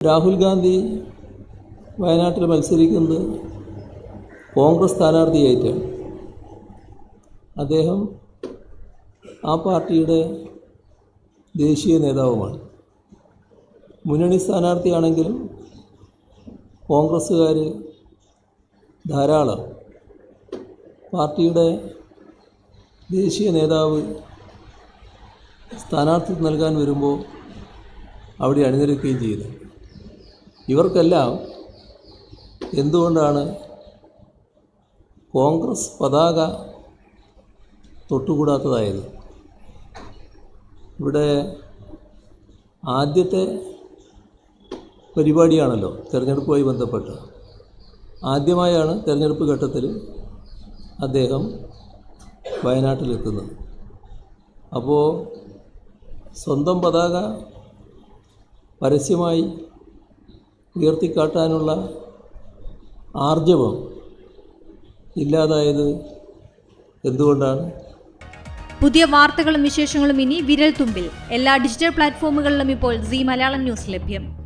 രാഹുൽ ഗാന്ധി വയനാട്ടിൽ മത്സരിക്കുന്നത് കോൺഗ്രസ് സ്ഥാനാർത്ഥിയായിട്ടാണ്. അദ്ദേഹം ആ പാർട്ടിയുടെ ദേശീയ നേതാവുമാണ്. മുന്നണി സ്ഥാനാർത്ഥിയാണെങ്കിലും കോൺഗ്രസ്സുകാർ ധാരാളം പാർട്ടിയുടെ ദേശീയ നേതാവ് സ്ഥാനാർത്ഥി നൽകാൻ വരുമ്പോൾ അവിടെ അണിനിരക്കുകയും ചെയ്തു ഇവർക്കെല്ലാം എന്തുകൊണ്ടാണ് കോൺഗ്രസ് പതാക തൊട്ടുകൂടാത്തതായത്? ഇവിടെ ആദ്യത്തെ പരിപാടിയാണല്ലോ തിരഞ്ഞെടുപ്പുമായി ബന്ധപ്പെട്ട്. ആദ്യമായാണ് തിരഞ്ഞെടുപ്പ് ഘട്ടത്തിൽ അദ്ദേഹം വയനാട്ടിലെത്തുന്നത്. അപ്പോൾ സ്വന്തം പതാക പരസ്യമായി ഉയർത്തിക്കാട്ടാനുള്ള ആർജവം ഇല്ലാതായത് എന്തുകൊണ്ടാണ്? പുതിയ വാർത്തകളും വിശേഷങ്ങളും ഇനി വിരൽ തുമ്പിൽ എല്ലാ ഡിജിറ്റൽ പ്ലാറ്റ്ഫോമുകളിലും ഇപ്പോൾ സി മലയാളം ന്യൂസ് ലഭ്യം.